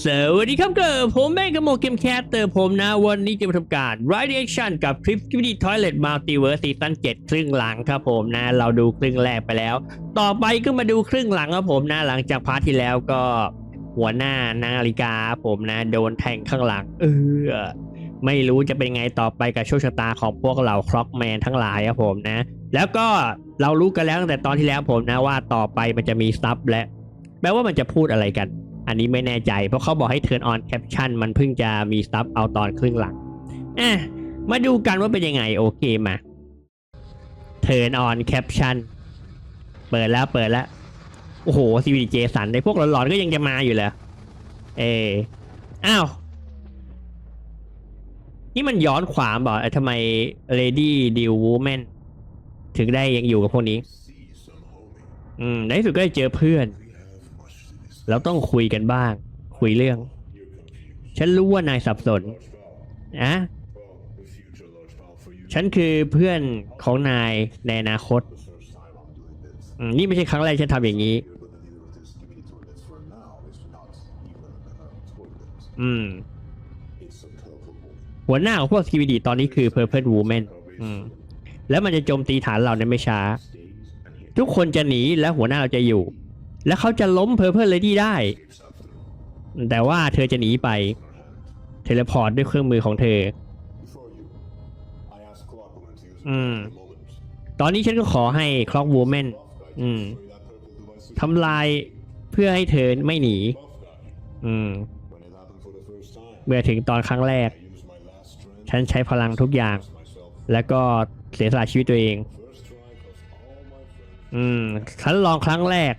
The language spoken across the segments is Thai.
สวัสดีครับเกิดผมแม่กระโมเกมแคสเตอร์ผมนะ วันนี้จะมาทำการ Ride Action กับคลิปวิดี Toilet Multiverse ซีซั่น7ครึ่งหลังครับผมนะ เราดูครึ่งแรกไปแล้ว ต่อไปก็มาดูครึ่งหลังครับผมนะ หลังจากพาร์ทที่แล้วก็ หัวหน้านาฬิกาผมนะ โดนแทงข้างหลัง เออไม่รู้จะเป็นไงต่อไปกับโชคชะตาของพวกเราคล็อกแมนทั้งหลายครับผมนะ แล้วก็เรารู้กันแล้วตั้งแต่ตอนที่แล้วผมนะว่าต่อไปมันจะมีซับและแปลว่ามันจะพูดอะไรกัน อันนี้ไม่แน่ใจ เพราะเขาบอกให้ turn on caption มันเพิ่งจะมีซับเอาตอนครึ่งหลังอะมาดูกันว่าเป็นยังไง โอเคมา turn on caption เปิดแล้วเปิดแล้ว โอ้โห CVJ สันในพวกหลอนๆก็ยังจะมาอยู่เลยเอออ้าวนี่มันย้อนขวามบอกทำไม Lady Deal Woman ถึงได้ยังอยู่กับพวกนี้ อืม ในที่สุดก็ได้เจอเพื่อน เราต้องคุยกันบ้าง คุยเรื่อง ฉันรู้ว่านายสับสนอะฉันคือเพื่อนของนายในอนาคต นี่ไม่ใช่ครั้งแรกฉันทำอย่างนี้ อืม หัวหน้าของพวกสกิวิดีตอนนี้คือ Purple Woman อืม แล้วมันจะโจมตีฐานเราในไม่ช้า ทุกคนจะหนีและหัวหน้าเราจะอยู่ แล้วเขาจะล้ม Purple Lady ได้ แต่ว่าเธอจะหนีไป เทเลพอร์ตด้วยเครื่องมือของเธอ อืม ตอนนี้ฉันก็ขอให้ Clock Woman อืมทำลายเพื่อให้เธอไม่หนี อืม เมื่อถึงตอนครั้งแรก ฉันใช้พลังทุกอย่าง แล้วก็เสียสละชีวิตตัวเอง อืม ฉันลองครั้งแรก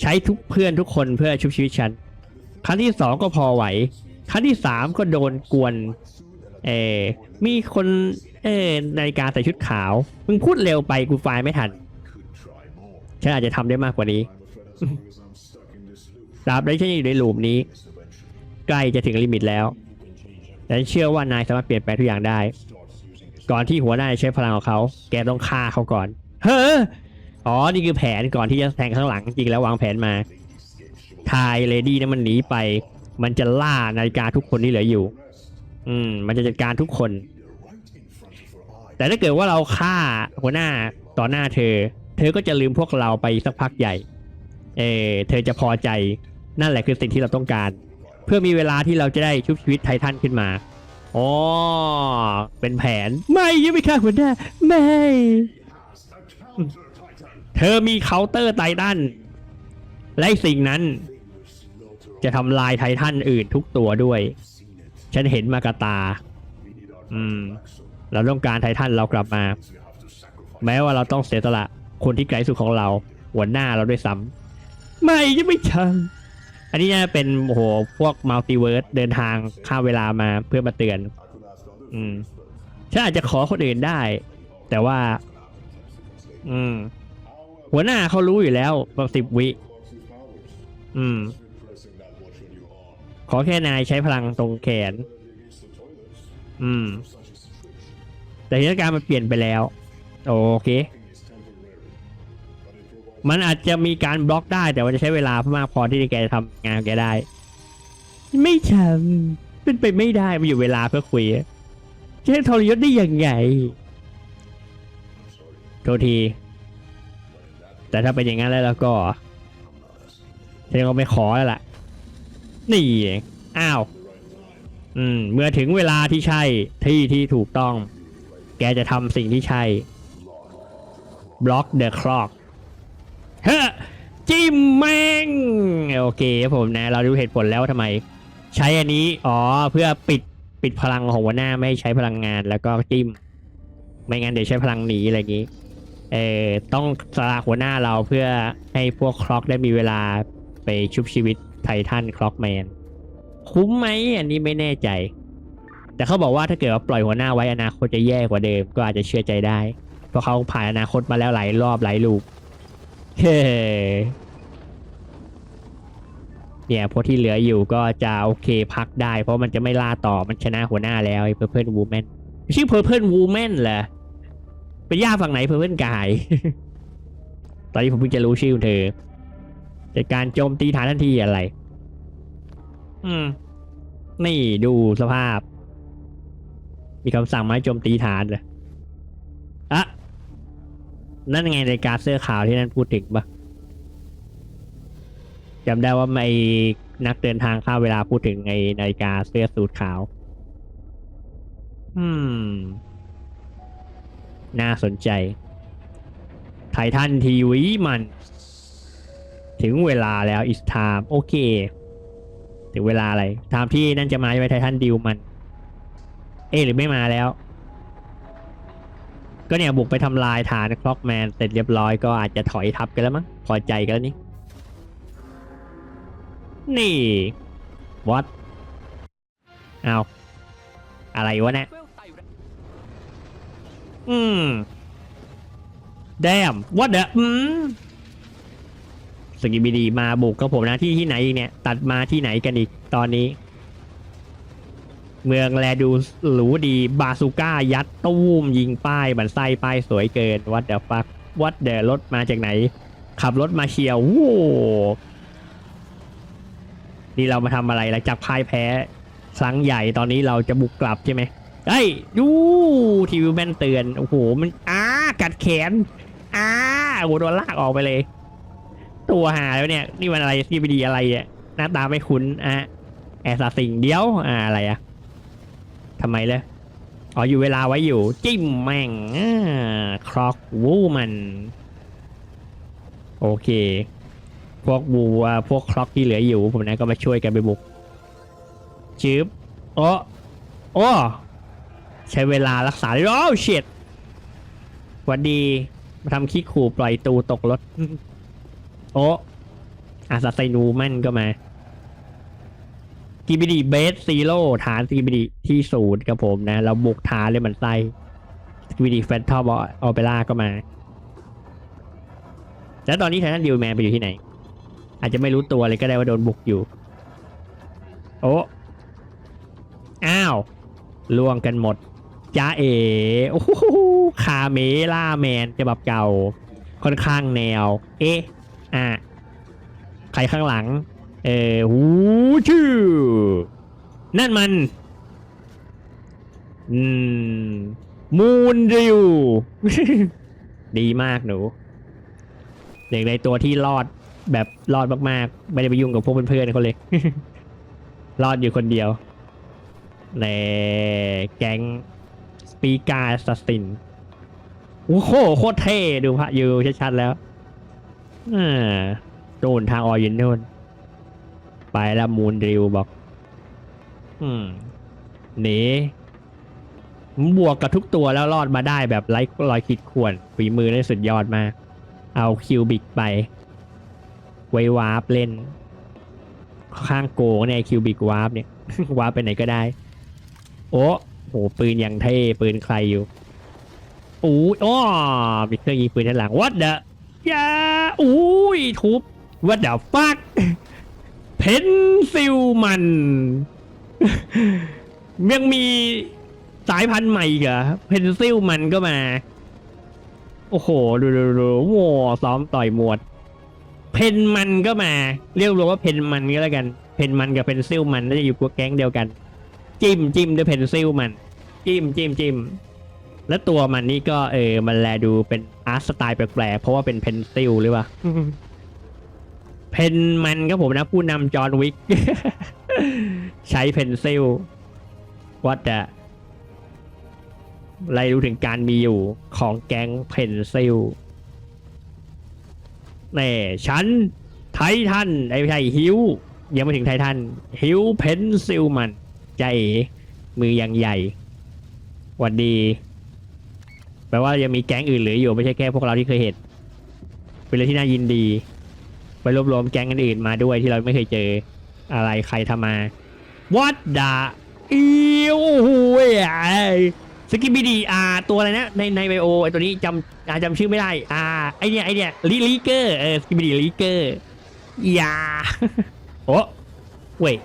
ใช้ทุกเพื่อนทุกคนเพื่อชุบชีวิตฉัน ครั้งที่สองก็พอไหว ครั้งที่สามก็โดนกวน เออมีคนเออนาฬิกาใส่ชุดขาว มึงพูดเร็วไปกูไฟล์ไม่ทัน ฉันอาจจะทำได้มากกว่านี้ตราบใดฉันยังอยู่ในลูปนี้ ใกล้จะถึงลิมิตแล้วแต่ฉันเชื่อว่านายสามารถเปลี่ยนแปลงทุกอย่างได้ ก่อนที่หัวหน้าจะใช้พลังของเขา แกต้องฆ่าเขาก่อน เฮ้อ อ๋อ นี่คือแผนก่อนที่จะแทงข้างหลังจริงแล้ววางแผนมาทายเลดี้นั้นมันหนีไป มันจะล่านาฬิกาทุกคนที่เหลืออยู่ อืม มันจะจัดการทุกคน แต่ถ้าเกิดว่าเราฆ่าหัวหน้าต่อหน้าเธอ เธอก็จะลืมพวกเราไปสักพักใหญ่ เออเธอจะพอใจ นั่นแหละคือสิ่งที่เราต้องการ เพื่อมีเวลาที่เราจะได้ชุบชีวิตไททันขึ้นมาอ๋อเป็นแผน ไม่ยังไม่ฆ่าหัวหน้า ไม่ เธอมีเคาน์เตอร์ไททันและสิ่งนั้น จะทำลายไททันอื่นทุกตัวด้วย ฉันเห็นมากระตา อืม เราต้องการไททันเรากลับมา แม้ว่าเราต้องเสียสละคนที่ไกลสุดของเรา หัวหน้าเราด้วยซ้ำไม่ยังไม่ชังอันนี้น่าเป็นโอ้โหพวกมัลติเวิร์สเดินทางข้ามเวลามาเพื่อมาเตือน อืมฉันอาจจะขอคนอื่นได้ แต่ว่า อืม หัวหน้าเขารู้อยู่แล้วประสิบวิ อืม ขอแค่นายใช้พลังตรงแขน อืม แต่เหตุการณ์มันเปลี่ยนไปแล้ว โอเค มันอาจจะมีการบล็อกได้ แต่ว่าจะใช้เวลามากพอที่แกจะทำงานแกได้ ไม่ทำเป็นไปไม่ได้มันอยู่เวลาเพื่อคุยจะให้ทรยศได้ยังไงโทษที แต่ถ้าเป็นอย่างนั้นแล้วแล้วก็ฉันก็ไม่ขอแล้วล่ะ นี่อ้าว อืม เมื่อถึงเวลาที่ใช่ที่ที่ถูกต้อง แกจะทำสิ่งที่ใช่บล็อกเดอะคล็อกเฮ้จิ้มแมงโอเคครับผมนะ เรารู้เหตุผลแล้วทำไม ใช้อันนี้ อ๋อ เพื่อปิดปิดพลังของหัวหน้าไม่ใช้พลังงานแล้วก็จิ้ม ไม่งั้นเดี๋ยวใช้พลังหนีอะไรอย่างนี้ เออต้องสละหัวหน้าเราเพื่อให้พวกคล็อกได้มีเวลาไปชุบชีวิตไททันคล็อกแมน คุ้มไหมอันนี้ไม่แน่ใจ แต่เขาบอกว่าถ้าเกิดว่าปล่อยหัวหน้าไว้อนาคตจะแย่กว่าเดิมก็อาจจะเชื่อใจได้ เพราะเขาผ่านอนาคตมาแล้วหลายรอบหลายลูกเฮ้เนี่ยพวกที่เหลืออยู่ก็จะโอเคพักได้ เพราะมันจะไม่ล่าต่อมันชนะหัวหน้าแล้วไอ้เพอร์เพ e วูแมนชื่อเพอร์เพ e วูแมนเหรอ เป็นย่าฝั่งไหนเพอร์เพ e กาย ตอนนี้ผมเพิ่งจะรู้ชื่อเธอจัดการโจมตีฐานทันทีอะไร อืม นี่ดูสภาพ มีคำสั่งมาให้โจมตีฐานเลยอะนั่นไงในการเสื้อขาวที่นั่นพูดถึงปะจำได้ว่าไอ้นักเดินทางข้ามเวลาพูดถึงไอ้นาฬิกาเสื้อสูทขาว อืม น่าสนใจไททันทีวีมัน ถึงเวลาแล้ว is time โอเค ถึงเวลาอะไรตามที่นั่นจะมาใช่ไหมไททันดิวมัน เอะหรือไม่มาแล้ว ก็เนี่ยบุกไปทำลายฐานคล็อกแมนเสร็จเรียบร้อยก็อาจจะถอยทับกันแล้วมั้งพอใจกันแล้วนี่นี่วัดเอาอะไรวะเนี่ย อืมแดมวัดเดอะอืมสกิบิดีมาบุกกับผมนะที่ที่ไหนอีกเนี่ย ตัดมาที่ไหนกันอีกตอนนี้ เมืองแลดูหรูดีบาซูก้ายัดตู้มยิงป้ายบันไส้ป้ายสวยเกินวัดเดอะฟักวัดเดอะรถมาจากไหน ขับรถมาเชียวโว้นี่เรามาทำอะไรหลังจากพ่ายแพ้ ครั้งใหญ่ตอนนี้เราจะบุกกลับใช่ไหม เฮ้ยดูทีวีแมนเตือนโอ้โหมันอ้ากัดแขนอ้าโอ้โหโดนลากออกไปเลย ตัวหาแล้วเนี่ย นี่มันอะไรซีบีดีอะไรเนี่ยหน้าตาไม่คุ้นอะแอสซาสิงเดียวอ่าอะไรอะทำไมเลยอ๋ออยู่เวลาไว้อยู่ จิ้มแม่งครอกวูมัน โอเค พวกบูอะพวกคล็อกที่เหลืออยู่ ผมนะก็มาช่วยกันไปบุกชืบโอ้โอ้ ใช้เวลารักษาได้โอ้เฉียดหวัดดี มาทำขี้ขู่ปล่อยตูตกรถ โอ้อาซาไซนูแม่นก็มากีบีดีเบสซีโร่ฐานกีบีดีที่ศูนย์ครับผมนะ เราบุกฐานเลยมันไส้กีบีดีแฟนทอมออเปร่าก็มา แล้วตอนนี้ไททันดิวแมนไปอยู่ที่ไหน อาจจะไม่รู้ตัวเลยก็ได้ว่าโดนบุกอยู่ โอ้อ้าวล่วงกันหมด จ้าเอโอ้โหคาเมล่าแมนฉบับเก่า ค่อนข้างแนว เอ๊ะอะใครข้างหลัง เออหูชื่อ นั่นมัน อืม มูนริว ดีมากหนูเด็กในตัวที่รอดแบบรอดมากๆ ไม่ได้ไปยุ่งกับพวกเพื่อนๆเขาเลย รอดอยู่คนเดียวในแก๊ง ปีกาสตินโอ้โหโคตรเท่ดูพระยูชัดๆแล้วอ่าโดนทางออยินโน่นไปล้วมูนริวบอก อืมหนีบวกกับทุกตัวแล้วรอดมาได้แบบไร้รอยขีดข่วนฝีมือได้สุดยอดมาก เอาคิวบิกไป ไว้วาร์ปเล่น ข้างโกงเนี่ยคิวบิกวาร์ปเนี่ย วาร์ปไปไหนก็ได้ โอ้ โหปืนยังเท่ปืนใครอยู่อู้ยอ้อมีเครื่องยิงปืนด้านหลังวัดเดอะยาอุ้ยทุบวัดเดอะฟักเพนซิลมันยังมีสายพันธุ์ใหม่เหรอเพนซิลมันก็มา โอ้โห ดูดูดูโว้ซ้อมต่อยหมวด เพนมันก็มา เรียกรวมว่าเพนมันก็แล้วกัน เพนมันกับเพนซิลมันน่าจะอยู่กับแก๊งเดียวกัน จิ้มจิ้มด้วยเพนซิลมัน จิ้มจิ้มจิ้มแล้วตัวมันนี่ก็เออมันแลดูเป็นอาร์ตสไตล์แปลกๆเพราะว่าเป็นเพนซิลหรือเปล่าเพนมันก็ผมนะผู้นำจอห์นวิกใช้เพนซิลวัดอะไรรู้ถึงการมีอยู่ของแก๊งเพนซิลเน่ฉันไททันไอ้ไม่ใช่ฮิวยังไม่ถึงไททันฮิวเพนซิลมันใจเอ๋มือยังใหญ่ หวัดดี แปลว่ายังมีแก๊งอื่นเหลืออยู่ไม่ใช่แค่พวกเราที่เคยเห็น เป็นเรื่องที่น่ายินดี ไปรวบรวมแก๊งอื่นมาด้วยที่เราไม่เคยเจอ อะไรใครทำมา What the อิวหูยสกิบิดีอ่าตัวอะไรนะในในไบโอไอตัวนี้จำอาจำชื่อไม่ได้อ่าไอเนี้ยไอเนี้ยลิลิเกอร์เออสกิบิดีลิเกอร์ยาโอ้เว้ย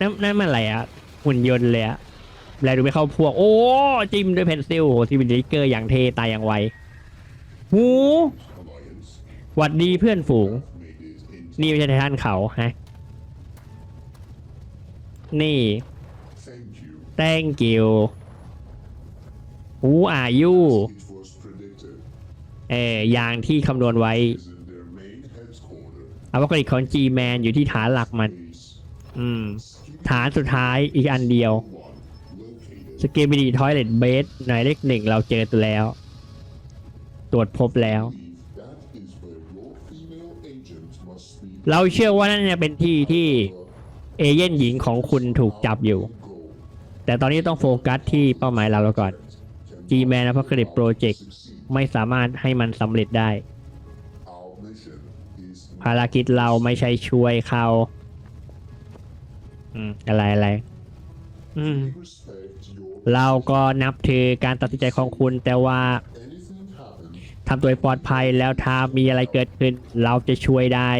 นั่นนั่นมันอะไรอะหุ่นยนต์เลยอะ แลดูไม่เข้าพวก โอ้จิ้มด้วยเพนซิลโหสกิบิดีลิเกอร์อย่างเทตายอย่างไวหูหวัดดีเพื่อนฝูง นี่ไม่ใช่ไททันเขาฮะนี่ Thank you. thank you who are you เอออย่างที่คำนวณไว้ Is in their main headquarters. อวกฤษของ G-Man อยู่ที่ฐานหลักมัน อืม ฐานสุดท้ายอีกอันเดียว สเกบิดีทอยเลตเบสหมายเลขหนึ่งเราเจอตัวแล้ว ตรวจพบแล้ว เราเชื่อว่านั่นเป็นที่ที่เอเย่นหญิงของคุณถูกจับอยู่ แต่ตอนนี้ต้องโฟกัสที่เป้าหมายเราแล้วก่อน G-Man อ p o c a l y p s Project Succeed. ไม่สามารถให้มันสำเร็จได้ ภารกิจเราไม่ใช่ช่วยเขา อืม อะไรอะไร อืม เราก็นับถือการตัดสินใจของคุณ แต่ว่าทำตัวปลอดภัยแล้วถ้ามีอะไรเกิดขึ้น เราจะช่วยได้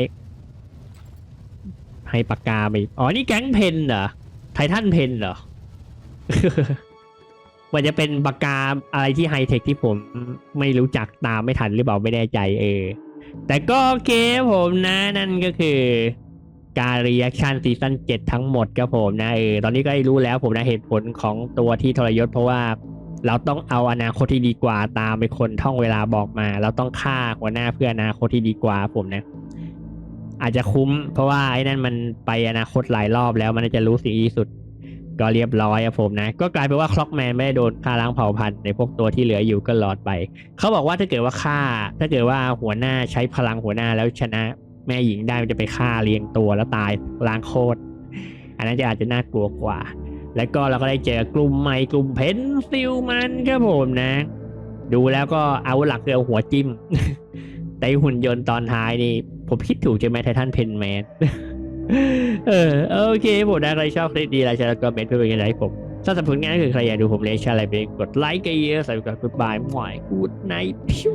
ให้ปากกาไปอ๋อ นี่แก๊งเพนเหรอ ไททันเพนเหรอมันจะเป็นปากกาอะไรที่ไฮเทคที่ผมไม่รู้จักตามไม่ทันหรือเปล่าไม่แน่ใจเออ แต่ก็โอเคผมนะนั่นก็คือ การรีแอคชั่นซีซั่น7ทั้งหมดครับผมนะเออตอนนี้ก็รู้แล้วผมนะเหตุผลของตัวที่ทรยศเพราะว่าเราต้องเอาอนาคตที่ดีกว่าตามไปคนท่องเวลาบอกมา เราต้องฆ่าหัวหน้าเพื่ออนาคตที่ดีกว่าผมนะ อาจจะคุ้ม เพราะว่าไอ้นั่นมันไปอนาคตหลายรอบแล้วมันจะรู้สิ่งที่สุด ก็เรียบร้อยอะผมนะ ก็กลายเป็นว่าคล็อกแมนไม่ได้โดนฆ่าล้างเผ่าพันธุ์ในพวกตัวที่เหลืออยู่ก็หลอดไป เขาบอกว่าถ้าเกิดว่าฆ่า ถ้าเกิดว่าหัวหน้าใช้พลังหัวหน้าแล้วชนะ แม่หญิงได้มันจะไปฆ่าเลี้ยงตัวแล้วตายล้างโคตรอันนั้นจะอาจจะน่ากลัวกว่า แล้วก็เราก็ได้เจอกลุ่มใหม่กลุ่มเพนซิลมันครับผมนะ ดูแล้วก็เอาหลักคือเอาหัวจิ้มแต่หุ่นยนต์ตอนท้ายนี่ ผมคิดถูกใช่ไหมไททันเพนแมนเออโอเคผมนะใครชอบคลิปดีอะไรชาก็เมนเพื่อเป็นกำลังใจให้ผมถ้าสำหรับผลงานก็คือใครอยากดูผมเลชอะไรไปกดไลค์กันเยอะใส่กดกดบายหมอยกูดไนท์พิว